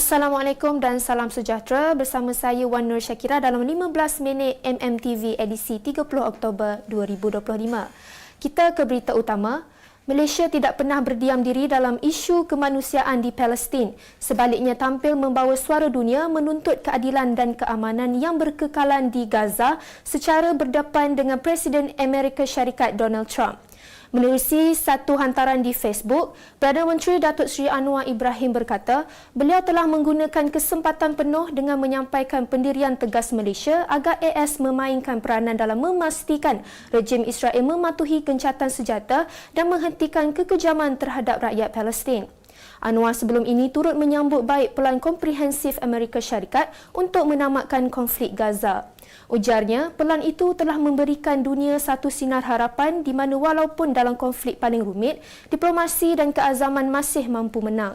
Assalamualaikum dan salam sejahtera bersama saya Wan Nur Syakira dalam 15 minit MMTV edisi 30 Oktober 2025. Kita ke berita utama. Malaysia tidak pernah berdiam diri dalam isu kemanusiaan di Palestin. Sebaliknya tampil membawa suara dunia menuntut keadilan dan keamanan yang berkekalan di Gaza secara berdepan dengan Presiden Amerika Syarikat Donald Trump. Menerusi satu hantaran di Facebook, Perdana Menteri Datuk Seri Anwar Ibrahim berkata, beliau telah menggunakan kesempatan penuh dengan menyampaikan pendirian tegas Malaysia agar AS memainkan peranan dalam memastikan rejim Israel mematuhi gencatan senjata dan menghentikan kekejaman terhadap rakyat Palestin. Anwar sebelum ini turut menyambut baik pelan komprehensif Amerika Syarikat untuk menamatkan konflik Gaza. Ujarnya, pelan itu telah memberikan dunia satu sinar harapan di mana walaupun dalam konflik paling rumit, diplomasi dan keazaman masih mampu menang.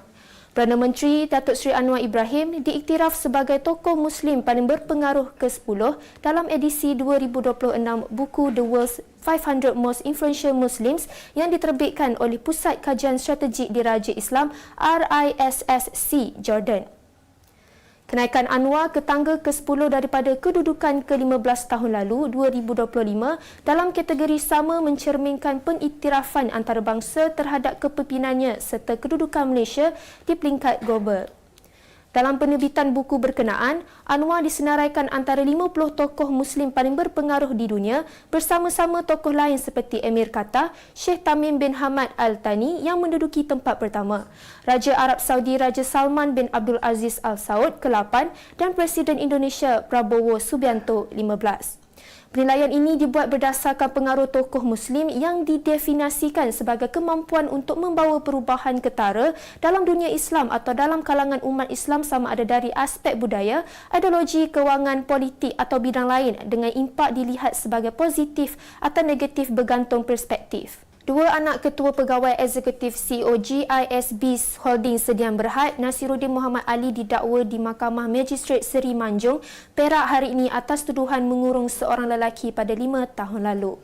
Perdana Menteri Datuk Seri Anwar Ibrahim diiktiraf sebagai tokoh Muslim paling berpengaruh ke-10 dalam edisi 2026 buku The World's 500 Most Influential Muslims yang diterbitkan oleh Pusat Kajian Strategik Diraja Islam RISSC Jordan. Kenaikan Anwar ke tangga ke-10 daripada kedudukan ke-15 tahun lalu 2025 dalam kategori sama mencerminkan pengiktirafan antarabangsa terhadap kepimpinnannya serta kedudukan Malaysia di peringkat global. Dalam penerbitan buku berkenaan, Anwar disenaraikan antara 50 tokoh Muslim paling berpengaruh di dunia bersama-sama tokoh lain seperti Emir Qatar, Sheikh Tamim bin Hamad Al Thani yang menduduki tempat pertama, Raja Arab Saudi Raja Salman bin Abdul Aziz Al Saud ke-8 dan Presiden Indonesia Prabowo Subianto 15. Penilaian ini dibuat berdasarkan pengaruh tokoh Muslim yang didefinisikan sebagai kemampuan untuk membawa perubahan ketara dalam dunia Islam atau dalam kalangan umat Islam sama ada dari aspek budaya, ideologi, kewangan, politik atau bidang lain dengan impak dilihat sebagai positif atau negatif bergantung perspektif. Dua anak ketua pegawai eksekutif CEO GISB Holding Sedian Berhad, Nasiruddin Muhammad Ali didakwa di Mahkamah Magistrate Seri Manjung, Perak hari ini atas tuduhan mengurung seorang lelaki pada lima tahun lalu.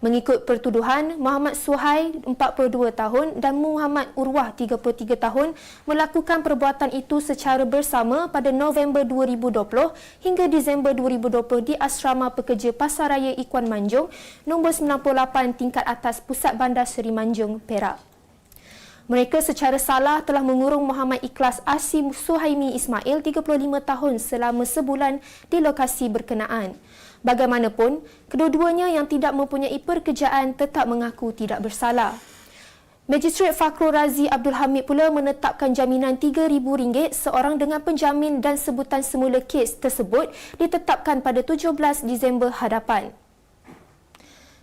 Mengikut pertuduhan, Muhammad Suhai, 42 tahun dan Muhammad Urwah, 33 tahun melakukan perbuatan itu secara bersama pada November 2020 hingga Disember 2020 di Asrama Pekerja Pasaraya Ikuan Manjung, nombor 98 tingkat atas Pusat Bandar Seri Manjung, Perak. Mereka secara salah telah mengurung Muhammad Ikhlas Asim Suhaimi Ismail 35 tahun selama sebulan di lokasi berkenaan. Bagaimanapun, kedua-duanya yang tidak mempunyai pekerjaan tetap mengaku tidak bersalah. Magistrate Fakhrul Razi Abdul Hamid pula menetapkan jaminan RM3,000 seorang dengan penjamin dan sebutan semula kes tersebut ditetapkan pada 17 Disember hadapan.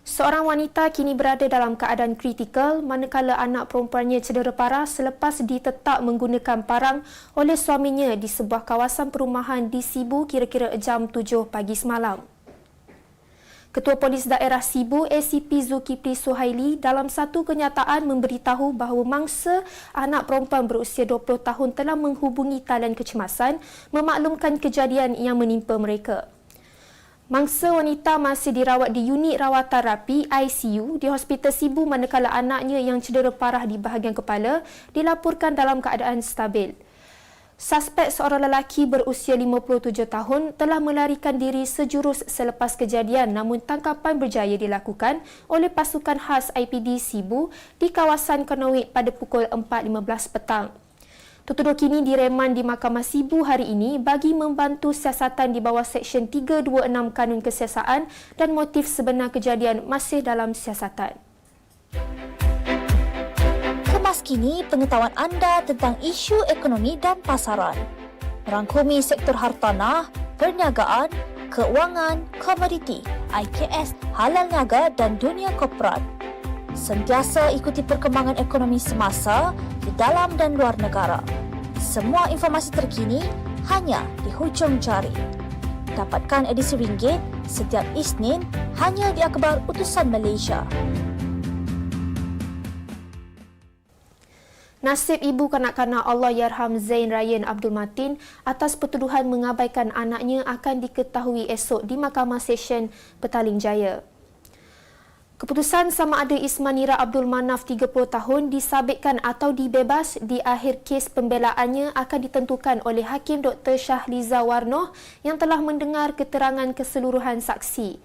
Seorang wanita kini berada dalam keadaan kritikal manakala anak perempuannya cedera parah selepas ditetap menggunakan parang oleh suaminya di sebuah kawasan perumahan di Sibu kira-kira jam 7 pagi semalam. Ketua Polis Daerah Sibu ACP Zulkifli Suhaili dalam satu kenyataan memberitahu bahawa mangsa anak perempuan berusia 20 tahun telah menghubungi talian kecemasan memaklumkan kejadian yang menimpa mereka. Mangsa wanita masih dirawat di unit rawatan rapi ICU di Hospital Sibu manakala anaknya yang cedera parah di bahagian kepala dilaporkan dalam keadaan stabil. Suspek seorang lelaki berusia 57 tahun telah melarikan diri sejurus selepas kejadian namun tangkapan berjaya dilakukan oleh pasukan khas IPD Sibu di kawasan Konoit pada pukul 4.15 petang. Tutuduh kini direman di Mahkamah Sibu hari ini bagi membantu siasatan di bawah Seksyen 326 Kanun Kesiasaan dan motif sebenar kejadian masih dalam siasatan kemas kini pengetahuan anda tentang isu ekonomi dan pasaran. Merangkumi sektor hartanah, perniagaan, keuangan, komoditi, IKS, halal niaga dan dunia korporat. Sentiasa ikuti perkembangan ekonomi semasa di dalam dan luar negara. Semua informasi terkini hanya di hujung jari. Dapatkan edisi ringgit setiap Isnin hanya di Akhbar Utusan Malaysia. Nasib ibu kanak-kanak Allah Yarham Zain Ryan Abdul Matin atas pertuduhan mengabaikan anaknya akan diketahui esok di Mahkamah Session Petaling Jaya. Keputusan sama ada Ismanira Abdul Manaf 30 tahun disabitkan atau dibebas di akhir kes pembelaannya akan ditentukan oleh Hakim Dr. Syahliza Warnoh yang telah mendengar keterangan keseluruhan saksi.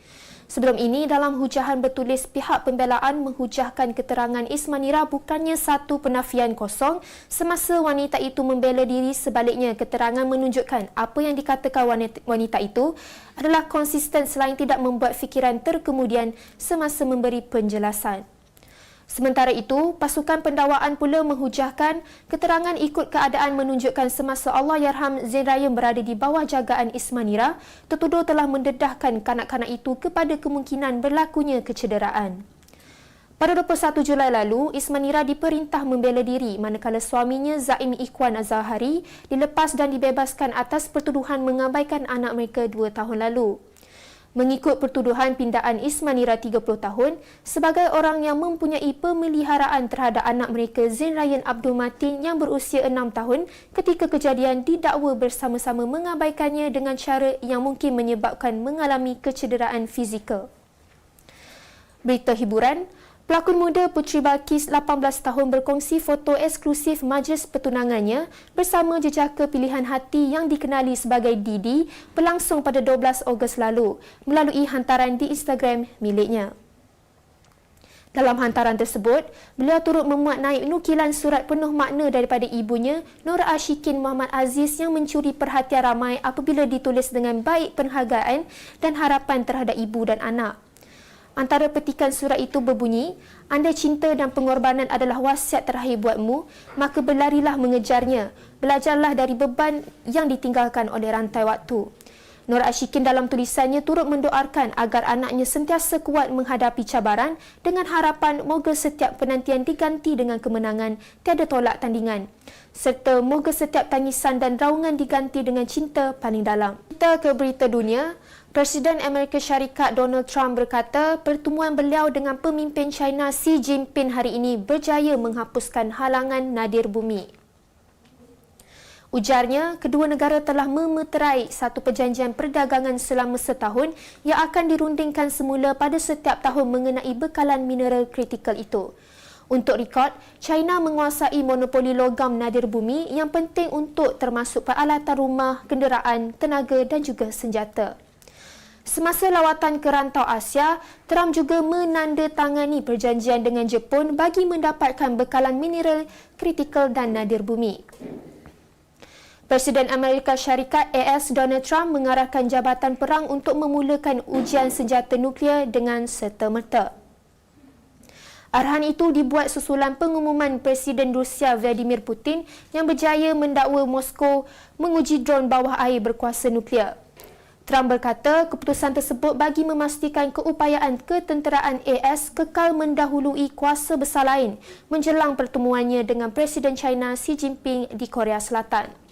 Sebelum ini, dalam hujahan bertulis pihak pembelaan menghujahkan keterangan Ismanira bukannya satu penafian kosong semasa wanita itu membela diri sebaliknya keterangan menunjukkan apa yang dikatakan wanita, itu adalah konsisten selain tidak membuat fikiran terkemudian semasa memberi penjelasan. Sementara itu, pasukan pendakwaan pula menghujahkan keterangan ikut keadaan menunjukkan semasa Allah Yarham Zain Raya berada di bawah jagaan Ismanira, tertuduh telah mendedahkan kanak-kanak itu kepada kemungkinan berlakunya kecederaan. Pada 21 Julai lalu, Ismanira diperintah membela diri manakala suaminya Zaim Ikhwan Azahari dilepas dan dibebaskan atas pertuduhan mengabaikan anak mereka dua tahun lalu. Mengikut pertuduhan pindaan Ismanira 30 tahun, sebagai orang yang mempunyai pemeliharaan terhadap anak mereka Zain Ryan Abdul Matin yang berusia 6 tahun ketika kejadian didakwa bersama-sama mengabaikannya dengan cara yang mungkin menyebabkan mengalami kecederaan fizikal. Berita hiburan, Pelakon muda Putri Balkis 18 tahun berkongsi foto eksklusif majlis pertunangannya bersama jejaka pilihan hati yang dikenali sebagai Didi berlangsung pada 12 Ogos lalu melalui hantaran di Instagram miliknya. Dalam hantaran tersebut, beliau turut memuat naik nukilan surat penuh makna daripada ibunya, Nur Ashikin Muhammad Aziz yang mencuri perhatian ramai apabila ditulis dengan baik penghargaan dan harapan terhadap ibu dan anak. Antara petikan surat itu berbunyi, anda cinta dan pengorbanan adalah wasiat terakhir buatmu, maka berlarilah mengejarnya. Belajarlah dari beban yang ditinggalkan oleh rantai waktu. Nur Ashikin dalam tulisannya turut mendoakan agar anaknya sentiasa kuat menghadapi cabaran dengan harapan moga setiap penantian diganti dengan kemenangan, tiada tolak tandingan. Serta moga setiap tangisan dan raungan diganti dengan cinta paling dalam. Kita ke berita dunia. Presiden Amerika Syarikat Donald Trump berkata pertemuan beliau dengan pemimpin China Xi Jinping hari ini berjaya menghapuskan halangan nadir bumi. Ujarnya, kedua negara telah memeterai satu perjanjian perdagangan selama setahun yang akan dirundingkan semula pada setiap tahun mengenai bekalan mineral kritikal itu. Untuk rekod, China menguasai monopoli logam nadir bumi yang penting untuk termasuk peralatan rumah, kenderaan, tenaga dan juga senjata. Semasa lawatan ke rantau Asia, Trump juga menandatangani perjanjian dengan Jepun bagi mendapatkan bekalan mineral kritikal dan nadir bumi. Presiden Amerika Syarikat AS Donald Trump mengarahkan jabatan perang untuk memulakan ujian senjata nuklear dengan serta-merta. Arahan itu dibuat susulan pengumuman Presiden Rusia Vladimir Putin yang berjaya mendakwa Moskow menguji dron bawah air berkuasa nuklear. Trump berkata keputusan tersebut bagi memastikan keupayaan ketenteraan AS kekal mendahului kuasa besar lain menjelang pertemuannya dengan Presiden China Xi Jinping di Korea Selatan.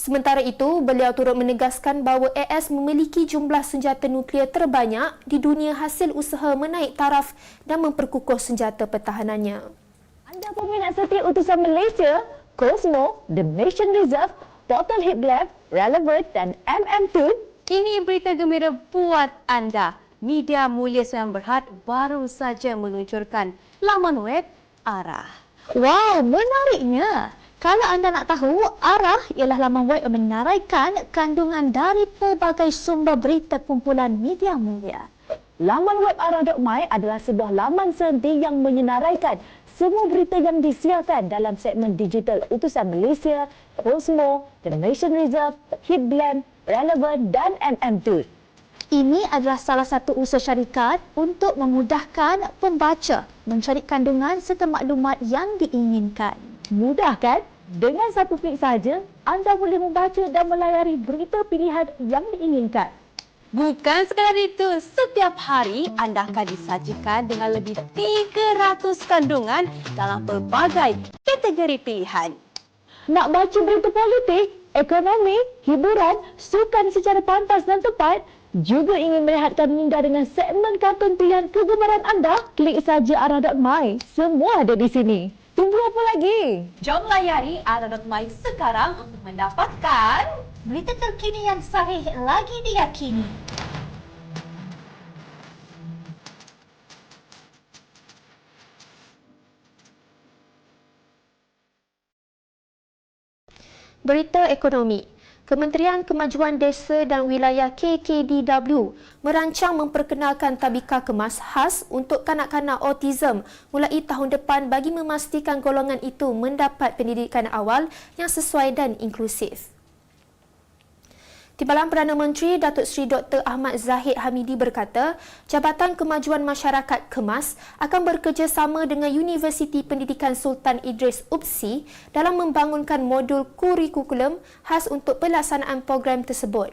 Sementara itu, beliau turut menegaskan bahawa AS memiliki jumlah senjata nuklear terbanyak di dunia hasil usaha menaik taraf dan memperkukuh senjata pertahanannya. Anda peminat setia utusan Malaysia, Cosmo, The Nation Reserve, Total Hit Lab, Relevant dan MM2 Ini berita gembira buat anda. Media Mulia Sembilan Berhad baru saja meluncurkan laman web Arah. Wow, menariknya. Kalau anda nak tahu, ARAH ialah laman web yang menaraikan kandungan dari pelbagai sumber berita kumpulan media mulia. Laman web arah.my adalah sebuah laman sendiri yang menyenaraikan semua berita yang disiarkan dalam segmen digital Utusan Malaysia, Cosmo, The Nation Reserve, Hitblend, Relevant dan MM2. Ini adalah salah satu usaha syarikat untuk memudahkan pembaca mencari kandungan serta maklumat yang diinginkan. Mudah kan? Dengan satu klik saja, anda boleh membaca dan melayari berita pilihan yang diinginkan. Bukan sekadar itu, setiap hari anda akan disajikan dengan lebih 300 kandungan dalam pelbagai kategori pilihan. Nak baca berita politik, ekonomi, hiburan, sukan secara pantas dan tepat, juga ingin merehatkan minda dengan segmen kartun pilihan kegemaran anda, klik saja arah.my. Semua ada di sini. Tunggu apa lagi? Jom layari Ara.my sekarang untuk mendapatkan berita terkini yang sahih lagi diyakini. Berita ekonomi. Kementerian Kemajuan Desa dan Wilayah KKDW merancang memperkenalkan tabika kemas khas untuk kanak-kanak autism mulai tahun depan bagi memastikan golongan itu mendapat pendidikan awal yang sesuai dan inklusif. Timbalan Perdana Menteri Datuk Seri Dr. Ahmad Zahid Hamidi berkata, Jabatan Kemajuan Masyarakat KEMAS akan bekerjasama dengan Universiti Pendidikan Sultan Idris UPSI dalam membangunkan modul kurikulum khas untuk pelaksanaan program tersebut.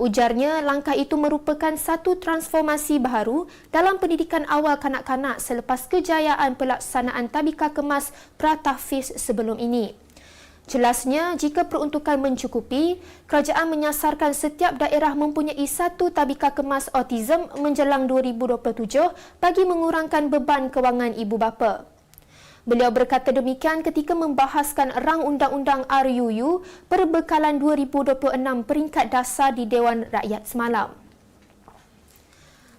Ujarnya, langkah itu merupakan satu transformasi baru dalam pendidikan awal kanak-kanak selepas kejayaan pelaksanaan tabika kemas pratahfiz sebelum ini. Jelasnya, jika peruntukan mencukupi, kerajaan menyasarkan setiap daerah mempunyai satu tabika kemas autism menjelang 2027 bagi mengurangkan beban kewangan ibu bapa. Beliau berkata demikian ketika membahaskan rang undang-undang RUU perbekalan 2026 peringkat dasar di Dewan Rakyat semalam.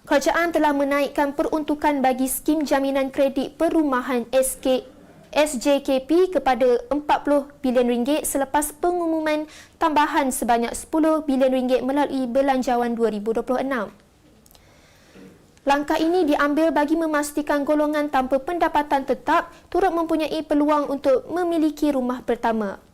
Kerajaan telah menaikkan peruntukan bagi skim jaminan kredit perumahan SK SJKP kepada 40 bilion ringgit selepas pengumuman tambahan sebanyak 10 bilion ringgit melalui Belanjawan 2026. Langkah ini diambil bagi memastikan golongan tanpa pendapatan tetap turut mempunyai peluang untuk memiliki rumah pertama.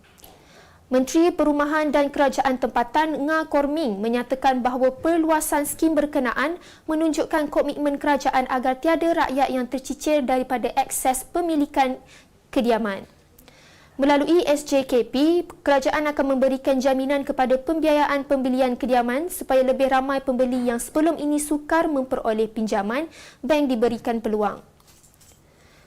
Menteri Perumahan dan Kerajaan Tempatan Nga Korming menyatakan bahawa perluasan skim berkenaan menunjukkan komitmen kerajaan agar tiada rakyat yang tercicir daripada akses pemilikan kediaman. Melalui SJKP, kerajaan akan memberikan jaminan kepada pembiayaan pembelian kediaman supaya lebih ramai pembeli yang sebelum ini sukar memperoleh pinjaman, bank diberikan peluang.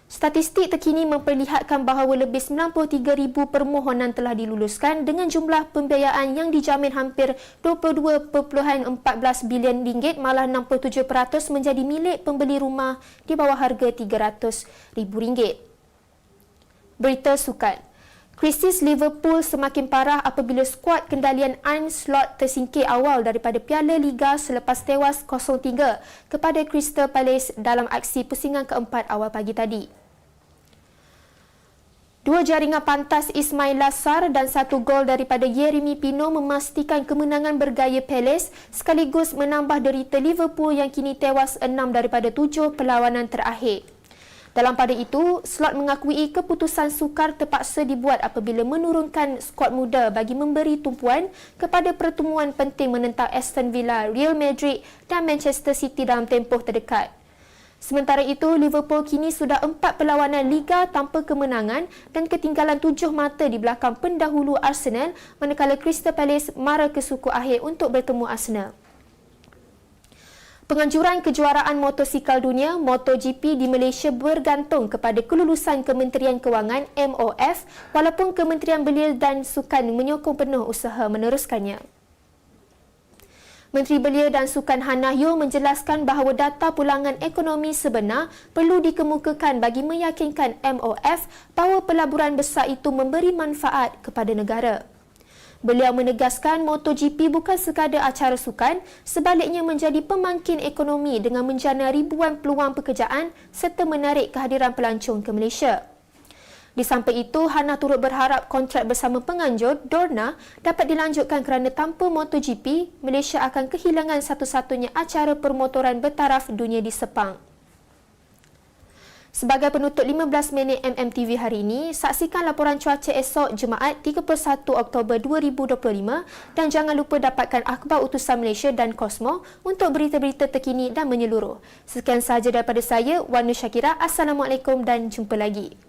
Statistik terkini memperlihatkan bahawa lebih 93,000 permohonan telah diluluskan dengan jumlah pembiayaan yang dijamin hampir 22.14 bilion ringgit malah 67% menjadi milik pembeli rumah di bawah harga RM300,000. Berita sukan. Krisis Liverpool semakin parah apabila skuad kendalian Arne Slot tersingkir awal daripada Piala Liga selepas tewas 0-3 kepada Crystal Palace dalam aksi pusingan keempat awal pagi tadi. Dua jaringan pantas Ismail Lassar dan satu gol daripada Yeremy Pino memastikan kemenangan bergaya Palace sekaligus menambah derita Liverpool yang kini tewas enam daripada tujuh perlawanan terakhir. Dalam pada itu, Slot mengakui keputusan sukar terpaksa dibuat apabila menurunkan skuad muda bagi memberi tumpuan kepada pertemuan penting menentang Aston Villa, Real Madrid dan Manchester City dalam tempoh terdekat. Sementara itu, Liverpool kini sudah empat perlawanan Liga tanpa kemenangan dan ketinggalan tujuh mata di belakang pendahulu Arsenal manakala Crystal Palace mara ke suku akhir untuk bertemu Arsenal. Penganjuran kejuaraan motosikal dunia MotoGP di Malaysia bergantung kepada kelulusan Kementerian Kewangan MOF walaupun Kementerian Belia dan Sukan menyokong penuh usaha meneruskannya. Menteri Belia dan Sukan Han Nahyo menjelaskan bahawa data pulangan ekonomi sebenar perlu dikemukakan bagi meyakinkan MOF bahawa pelaburan besar itu memberi manfaat kepada negara. Beliau menegaskan MotoGP bukan sekadar acara sukan, sebaliknya menjadi pemangkin ekonomi dengan menjana ribuan peluang pekerjaan serta menarik kehadiran pelancong ke Malaysia. Di samping itu, Hana turut berharap kontrak bersama penganjur, Dorna, dapat dilanjutkan kerana tanpa MotoGP, Malaysia akan kehilangan satu-satunya acara permotoran bertaraf dunia di Sepang. Sebagai penutup 15 minit MMTV hari ini, saksikan laporan cuaca esok Jumaat 31 Oktober 2025 dan jangan lupa dapatkan akhbar utusan Malaysia dan Kosmo untuk berita-berita terkini dan menyeluruh. Sekian sahaja daripada saya, Wan Syakira. Assalamualaikum dan jumpa lagi.